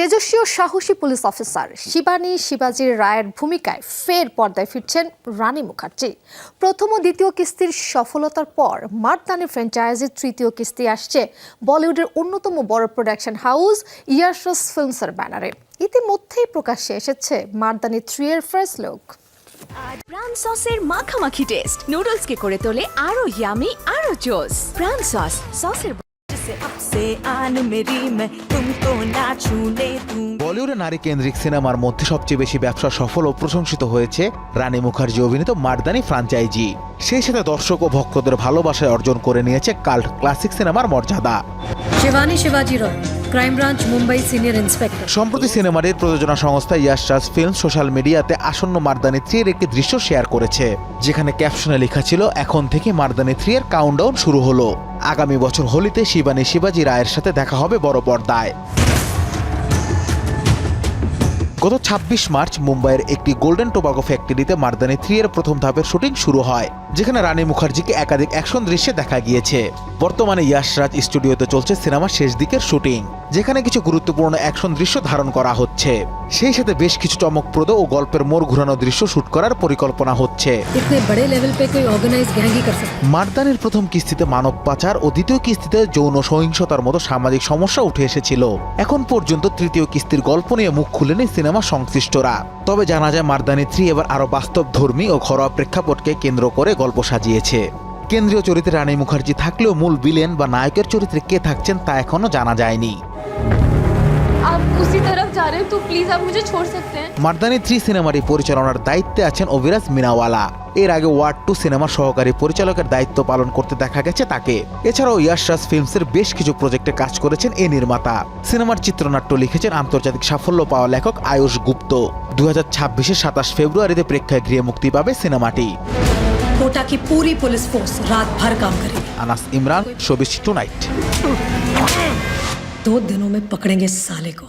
তেজস্বী ও সাহসী police officer Shivani শিবাজির রায়ের ভূমিকায় ফের পর্দায় ফিরছেন রানী মুখার্জি। প্রথম ও দ্বিতীয় কিস্তির সফলতার পর মার্তানি ফ্র্যাঞ্চাইজির তৃতীয় কিস্তি আসছে বলিউডের অন্যতম বড় প্রোডাকশন হাউস ইয়াশস ফিল্মসের ব্যানারে। ইতিমধ্যেই প্রকাশ্যে এসেছে মার্দানি থ্রি এর ফার্স্ট লুক। প্রাণ সসের মাখামাখি টেস্ট। নুডলসকে করে তোলে আরও ইয়ামি আরও জোস। প্রাণ সস, সসের से अब से आन मेरी मैं तुमको ना छूने दूं বলিউডে নারী কেন্দ্রিক সিনেমার মধ্যে সবচেয়ে বেশি ব্যবসা সফল ও প্রশংসিত হয়েছে রানী মুখার্জি অভিনীত মার্দানি ফ্রাঞ্চাইজি সেই সাথে দর্শক ও ভক্তদের ভালোবাসায় অর্জন করে নিয়েছে কাল্ট ক্লাসিক সিনেমার মর্যাদা Shivani Shivaji Roy crime branch Mumbai senior inspector সম্প্রতি সিনেমাটির প্রযোজনা সংস্থা ইয়াশরাজ ফিল্ম সোশ্যাল মিডিয়াতে আসন্ন মার্দানি থ্রি এর একটি দৃশ্য শেয়ার করেছে যেখানে ক্যাপশনে লেখা ছিল এখন থেকে মার্দানি থ্রি এর কাউন্টডাউন শুরু হলো আগামী বছর হোলিতে শিবানী শিবাজি রায়ের সাথে দেখা হবে বড় পর্দায়। গত ২৬ মার্চ মুম্বাইয়ের একটি গোল্ডেন টোবাগো ফ্যাক্টরিতে মার্দানি থ্রি এর প্রথম ধাপের শুটিং শুরু হয়। যেখানে রানী মুখার্জিকে একাধিক অ্যাকশন দৃশ্যে দেখা গিয়েছে। বর্তমানে ইয়াশরাজ স্টুডিওতে চলছে সিনেমার শেষ দিকের শুটিং যেখানে কিছু গুরুত্বপূর্ণ অ্যাকশন দৃশ্য ধারণ করা হচ্ছে। সেই সাথে বেশ কিছু চমকপ্রদ ও গল্পের মোড় ঘুরানো দৃশ্য শুট করার পরিকল্পনা হচ্ছে। মারদানের প্রথম কিস্তিতে মানব পাচার ও দ্বিতীয় কিস্তিতে যৌন সহিংসতার মতো সামাজিক সমস্যা উঠে এসেছিল। এখন পর্যন্ত তৃতীয় কিস্তির গল্প নিয়ে মুখ খুলেনি সিনেমা সংশ্লিষ্টরা। তবে জানা যায় মারদানি থ্রি এবার আরও বাস্তবধর্মী ও ঘরোয়া প্রেক্ষাপটকে কেন্দ্র করে গল্প সাজিয়েছে। কেন্দ্রীয় চরিত্রে রানী মুখার্জি থাকলেও মূল বিলেন বা নায়কের চরিত্রে কে থাকছেন তা এখনও জানা যায়নি। মার্দানি থ্রি সিনেমাটি পরিচালনার দায়িত্বে আছেন অভিরাজ মিনাওয়ালা। এর আগে ওয়ার্ড টু সিনেমার সহকারী পরিচালকের দায়িত্ব পালন করতে দেখা গেছে তাকে। এছাড়াও ইয়াশরাজ ফিল্মসের বেশ কিছু প্রজেক্টে কাজ করেছেন এ নির্মাতা। সিনেমার চিত্রনাট্য লিখেছেন আন্তর্জাতিক সাফল্য পাওয়া লেখক আয়ুষ গুপ্ত। দু হাজার ছাব্বিশের সাতাশ ফেব্রুয়ারিতে প্রেক্ষাগৃহে মুক্তি পাবে সিনেমাটি। कोटा की पूरी पुलिस फोर्स रात भर काम करेगी। अनस इमरान शोबिश टुनाइट दो दिनों में पकड़ेंगे साले को।